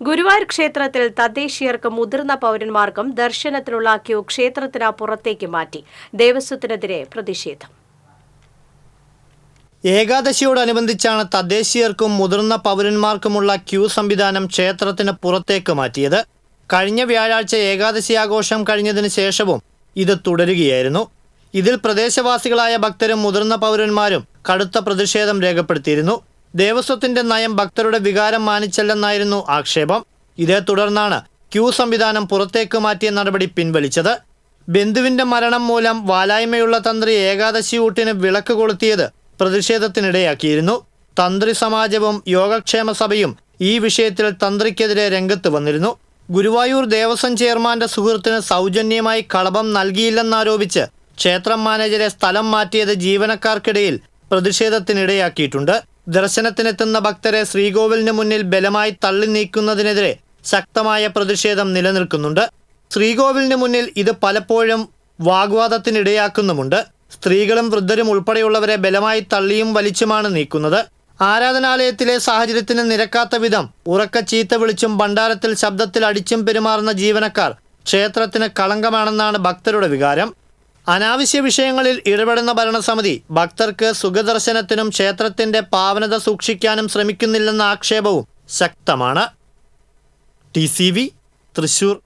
ഗുരുവായൂർ ക്ഷേത്രത്തിൽ തദ്ദേശീയർക്കും മുതിർന്ന പൌരന്മാർക്കും ദർശനത്തിനുള്ള ക്യൂ ക്ഷേത്രത്തിന് പുറത്തേക്ക് മാറ്റി. ദേവസ്വത്തിനെതിരെ പ്രതിഷേധം. ഏകാദശിയോടനുബന്ധിച്ചാണ് തദ്ദേശീയർക്കും മുതിർന്ന പൗരന്മാർക്കുമുള്ള ക്യൂ സംവിധാനം ക്ഷേത്രത്തിന് പുറത്തേക്ക് മാറ്റിയത്. കഴിഞ്ഞ വ്യാഴാഴ്ച ഏകാദശി ആഘോഷം കഴിഞ്ഞതിന് ശേഷവും ഇത് തുടരുകയായിരുന്നു. ഇതിൽ പ്രദേശവാസികളായ ഭക്തരും മുതിർന്ന പൗരന്മാരും കടുത്ത പ്രതിഷേധം രേഖപ്പെടുത്തിയിരുന്നു. ദേവസ്വത്തിന്റെ നയം ഭക്തരുടെ വികാരം മാനിച്ചല്ലെന്നായിരുന്നു ആക്ഷേപം. ഇതേ തുടർന്നാണ് ക്യൂ സംവിധാനം പുറത്തേക്ക് മാറ്റിയ നടപടി പിൻവലിച്ചത്. ബന്ധുവിന്റെ മരണം മൂലം വാലായ്മയുള്ള തന്ത്രി ഏകാദശി ഊട്ടിന് വിളക്ക് കൊളുത്തിയത് പ്രതിഷേധത്തിനിടയാക്കിയിരുന്നു. തന്ത്രി സമാജവും യോഗക്ഷേമ സഭയും ഈ വിഷയത്തിൽ തന്ത്രിക്കെതിരെ രംഗത്ത് വന്നിരുന്നു. ഗുരുവായൂർ ദേവസ്വം ചെയർമാന്റെ സുഹൃത്തിന് സൗജന്യമായി കളഭം നൽകിയില്ലെന്നാരോപിച്ച് ക്ഷേത്രം മാനേജരെ സ്ഥലം മാറ്റിയത് ജീവനക്കാർക്കിടയിൽ പ്രതിഷേധത്തിനിടയാക്കിയിട്ടുണ്ട്. ദർശനത്തിനെത്തുന്ന ഭക്തരെ ശ്രീകോവിലിന് മുന്നിൽ ബലമായി തള്ളി നീക്കുന്നതിനെതിരെ ശക്തമായ പ്രതിഷേധം നിലനിൽക്കുന്നുണ്ട്. ശ്രീകോവിലിന് മുന്നിൽ ഇത് പലപ്പോഴും വാഗ്വാദത്തിനിടയാക്കുന്നുമുണ്ട്. സ്ത്രീകളും വൃദ്ധരും ഉൾപ്പെടെയുള്ളവരെ ബലമായി തള്ളിയും വലിച്ചുമാണ് നീക്കുന്നത്. ആരാധനാലയത്തിലെ സാഹചര്യത്തിന് നിരക്കാത്ത വിധം ഉറക്ക ചീത്ത വിളിച്ചും ഭണ്ഡാരത്തിൽ ശബ്ദത്തിൽ അടിച്ചും പെരുമാറുന്ന ജീവനക്കാർ ക്ഷേത്രത്തിന് കളങ്കമാണെന്നാണ് ഭക്തരുടെ വികാരം. അനാവശ്യ വിഷയങ്ങളിൽ ഇടപെടുന്ന ഭരണസമിതി ഭക്തർക്ക് സുഖദർശനത്തിനും ക്ഷേത്രത്തിന്റെ പാവനത സൂക്ഷിക്കാനും ശ്രമിക്കുന്നില്ലെന്ന ആക്ഷേപവും ശക്തമാണ്. ടി തൃശൂർ